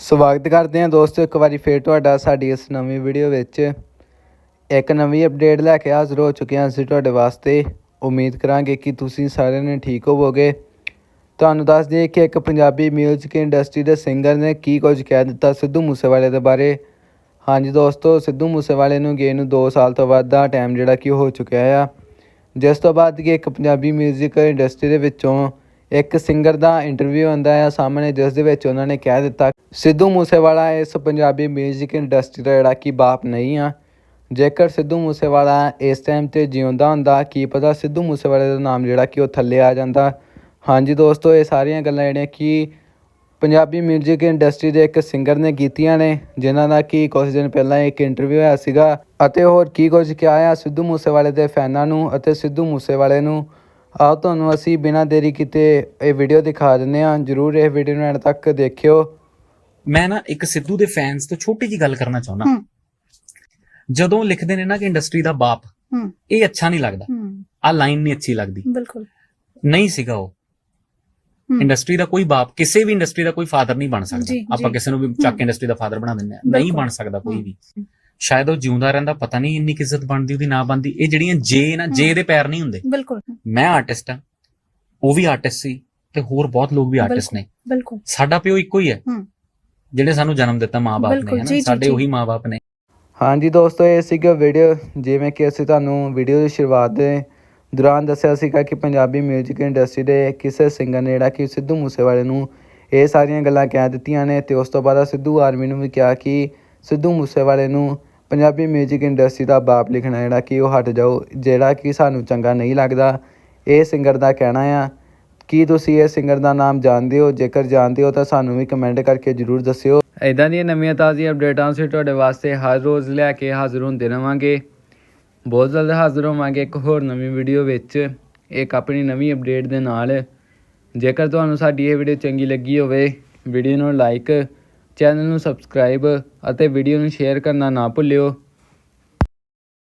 ਸਵਾਗਤ ਕਰਦੇ ਹਾਂ ਦੋਸਤੋ, ਇੱਕ ਵਾਰੀ ਫੇਰ ਤੁਹਾਡਾ ਸਾਡੀ ਇਸ ਨਵੀਂ ਵੀਡੀਓ ਵਿੱਚ। ਇੱਕ ਨਵੀਂ ਅਪਡੇਟ ਲੈ ਕੇ ਹਾਜ਼ਰ ਹੋ ਚੁੱਕੇ ਹਾਂ ਅਸੀਂ ਤੁਹਾਡੇ ਵਾਸਤੇ। ਉਮੀਦ ਕਰਾਂਗੇ ਕਿ ਤੁਸੀਂ ਸਾਰਿਆਂ ਨੇ ਠੀਕ ਹੋਵੋਗੇ। ਤੁਹਾਨੂੰ ਦੱਸ ਦਈਏ ਕਿ ਇੱਕ ਪੰਜਾਬੀ ਮਿਊਜ਼ਿਕ ਇੰਡਸਟਰੀ ਦੇ ਸਿੰਗਰ ਨੇ ਕੀ ਕੁਝ ਕਹਿ ਦਿੱਤਾ ਸਿੱਧੂ ਮੂਸੇਵਾਲੇ ਦੇ ਬਾਰੇ। ਹਾਂਜੀ ਦੋਸਤੋ, ਸਿੱਧੂ ਮੂਸੇਵਾਲੇ ਨੂੰ ਗਏ ਨੂੰ 2 ਸਾਲ ਤੋਂ ਵੱਧ ਦਾ ਟਾਈਮ ਜਿਹੜਾ ਕਿ ਹੋ ਚੁੱਕਿਆ ਆ। ਜਿਸ ਤੋਂ ਬਾਅਦ ਕਿ ਇੱਕ ਪੰਜਾਬੀ ਮਿਊਜ਼ਿਕ ਇੰਡਸਟਰੀ ਦੇ ਵਿੱਚੋਂ ਇੱਕ ਸਿੰਗਰ ਦਾ ਇੰਟਰਵਿਊ ਆਉਂਦਾ ਆ ਸਾਹਮਣੇ ਜਿਸ ਦੇ ਵਿੱਚ ਉਹਨਾਂ ਨੇ ਕਹਿ ਦਿੱਤਾ ਸਿੱਧੂ ਮੂਸੇਵਾਲਾ ਇਸ ਪੰਜਾਬੀ 뮤직 ਇੰਡਸਟਰੀ ਦਾ ਜਿਹੜਾ ਕਿ ਬਾਪ ਨਹੀਂ ਆ ਜੇਕਰ ਸਿੱਧੂ ਮੂਸੇਵਾਲਾ ਇਸ ਟਾਈਮ ਤੇ ਜਿਉਂਦਾ ਹੁੰਦਾ ਕੀ ਪਤਾ ਸਿੱਧੂ ਮੂਸੇਵਾਲੇ ਦਾ ਨਾਮ ਜਿਹੜਾ ਕਿ ਉਹ ਥੱਲੇ ਆ ਜਾਂਦਾ ਹਾਂਜੀ ਦੋਸਤੋ ਇਹ ਸਾਰੀਆਂ ਗੱਲਾਂ ਜਿਹੜੀਆਂ ਕਿ ਪੰਜਾਬੀ 뮤직 ਇੰਡਸਟਰੀ ਦੇ ਇੱਕ ਸਿੰਗਰ ਨੇ ਕੀਤੀਆਂ ਨੇ ਜਿਨ੍ਹਾਂ ਦਾ ਕਿ ਕੁਝ ਦਿਨ ਪਹਿਲਾਂ ਇੱਕ ਇੰਟਰਵਿਊ ਹੋਇਆ ਸੀਗਾ ਅਤੇ ਹੋਰ ਕੀ ਕੁਝ ਕਿਹਾ ਆ ਸਿੱਧੂ ਮੂਸੇਵਾਲੇ ਦੇ ਫੈਨਾਂ ਨੂੰ ਅਤੇ ਸਿੱਧੂ ਮੂਸੇਵਾਲੇ ਨੂੰ ਆਓ ਤੁਹਾਨੂੰ ਅਸੀਂ ਬਿਨਾਂ ਦੇਰੀ ਕੀਤੇ ਇਹ ਵੀਡੀਓ ਦਿਖਾ ਦਿੰਦੇ ਹਾਂ। ਜਰੂਰ ਇਹ ਵੀਡੀਓ ਨੂੰ ਐਂਡ ਤੱਕ ਦੇਖਿਓ। ਮੈਂ ਨਾ ਇੱਕ ਸਿੱਧੂ ਦੇ ਫੈਨਸ ਤੋਂ ਛੋਟੀ ਜੀ ਗੱਲ ਕਰਨਾ ਚਾਹੁੰਦਾ। ਹੂੰ। ਜਦੋਂ ਲਿਖਦੇ ਨੇ ਨਾ ਕਿ ਇੰਡਸਟਰੀ ਦਾ ਬਾਪ ਹੂੰ। ਇਹ ਅੱਛਾ ਨਹੀਂ ਲੱਗਦਾ। ਹੂੰ। ਆ ਲਾਈਨ ਨਹੀਂ ਅੱਛੀ ਲੱਗਦੀ। ਬਿਲਕੁਲ। ਨਹੀਂ ਸੀਗਾ ਉਹ। ਹੂੰ। ਇੰਡਸਟਰੀ ਦਾ ਕੋਈ ਬਾਪ ਕਿਸੇ ਵੀ ਇੰਡਸਟਰੀ ਦਾ ਕੋਈ ਫਾਦਰ ਨਹੀਂ ਬਣ ਸਕਦਾ। ਆਪਾਂ ਜੀ। ਕਿਸੇ ਨੂੰ ਵੀ ਚੱਕ ਹੂੰ। ਇੰਡਸਟਰੀ ਦਾ ਫਾਦਰ ਬਣਾ ਦਿੰਦੇ ਆ ਨਹੀਂ ਬਿਲਕੁਲ। ਬਣ ਸਕਦਾ ਕੋਈ ਹੂੰ। ਸ਼ਾਇਦ ਉਹ ਜਿਉਂਦਾ ਰਹਿੰਦਾ ਪਤਾ ਨਹੀਂ ਇੰਨੀ ਕੁ ਇੱਜ਼ਤ ਬਣਦੀ ਉਹਦੀ ਨਾ ਬਣਦੀ। ਇਹ ਜਿਹੜੀਆਂ ਜੇ ਨਾ ਜੇ ਦੇ ਪੈਰ ਨਹੀਂ ਹੁੰਦੇ। ਬਿਲਕੁਲ। ਮੈਂ ਆਰਟਿਸਟ ਆ ਉਹ ਵੀ ਆਰਟਿਸਟ ਸੀ ਤੇ ਹੋਰ ਬਹੁਤ ਲੋਕ ਵੀ ਆਰਟਿਸਟ ਨੇ। ਬਿਲਕੁਲ। ਸਾਡਾ ਪਿਓ ਇੱਕੋ ਹੀ ਹੈ। ਜਿਹੜੇ ਸਾਨੂੰ ਜਨਮ ਦਿੱਤਾ ਮਾਪੇ ਨੇ ਹਨਾ? ਸਾਡੇ। ਉਹੀ ਮਾਪੇ ਨੇ। ਹਾਂਜੀ ਦੋਸਤੋ ਇਹ ਸੀਗਾ ਵੀਡੀਓ ਜਿਵੇਂ ਕਿ ਅਸੀਂ ਤੁਹਾਨੂੰ ਵੀਡੀਓ ਦੀ ਸ਼ੁਰੂਆਤ ਦੇ ਦੌਰਾਨ ਦੱਸਿਆ ਸੀਗਾ ਕਿ ਪੰਜਾਬੀ 뮤직 ਇੰਡਸਟਰੀ ਦੇ ਕਿਸੇ ਸਿੰਗਰ ਨੇ ਜਿਹੜਾ ਕਿ ਸਿੱਧੂ ਮੂਸੇਵਾਲੇ ਨੂੰ ਇਹ ਸਾਰੀਆਂ ਗੱਲਾਂ ਕਹਿ ਦਿੱਤੀਆਂ ਨੇ ਤੇ ਉਸ ਤੋਂ ਬਾਅਦ ਸਿੱਧੂ ਆਰਮੀ ਨੂੰ ਵੀ ਕਿਹਾ ਕਿ ਸਿੱਧੂ ਮੂਸੇਵਾਲੇ ਨੂੰ ਪੰਜਾਬੀ ਮਿਊਜ਼ਿਕ ਇੰਡਸਟਰੀ ਦਾ ਬਾਪ ਲਿਖਣਾ ਜਿਹੜਾ ਕਿ ਉਹ ਹਟ ਜਾਓ, ਜਿਹੜਾ ਕਿ ਸਾਨੂੰ ਚੰਗਾ ਨਹੀਂ ਲੱਗਦਾ। ਇਹ ਸਿੰਗਰ ਦਾ ਕਹਿਣਾ ਆ। ਕੀ ਤੁਸੀਂ ਇਹ ਸਿੰਗਰ ਦਾ ਨਾਮ ਜਾਣਦੇ ਹੋ? ਜੇਕਰ ਜਾਣਦੇ ਹੋ ਤਾਂ ਸਾਨੂੰ ਵੀ ਕਮੈਂਟ ਕਰਕੇ ਜਰੂਰ ਦੱਸਿਓ। ਇਦਾਂ ਦੀਆਂ ਨਵੀਆਂ ਤਾਜ਼ੀਆਂ ਅਪਡੇਟਾਂ ਅਸੀਂ ਤੁਹਾਡੇ ਵਾਸਤੇ ਹਰ ਰੋਜ਼ ਲੈ ਕੇ ਹਾਜ਼ਰ ਹੁੰਦੇ ਰਵਾਂਗੇ। ਬਹੁਤ ਜਲਦ ਹਾਜ਼ਰ ਹੋਵਾਂਗੇ ਇੱਕ ਹੋਰ ਨਵੀਂ ਵੀਡੀਓ ਵਿੱਚ। ਇੱਕ ਆਪਣੀ ਨਵੀਂ ਅਪਡੇਟ ਦੇ ਨਾਲ। ਜੇਕਰ ਤੁਹਾਨੂੰ ਸਾਡੀ ਇਹ ਵੀਡੀਓ ਚੰਗੀ ਲੱਗੀ ਹੋਵੇ ਵੀਡੀਓ ਨੂੰ ਲਾਈਕ ਚੈਨਲ ਨੂੰ ਸਬਸਕ੍ਰਾਈਬ ਅਤੇ ਵੀਡੀਓ ਨੂੰ ਸ਼ੇਅਰ ਕਰਨਾ ਨਾ ਭੁੱਲਿਓ।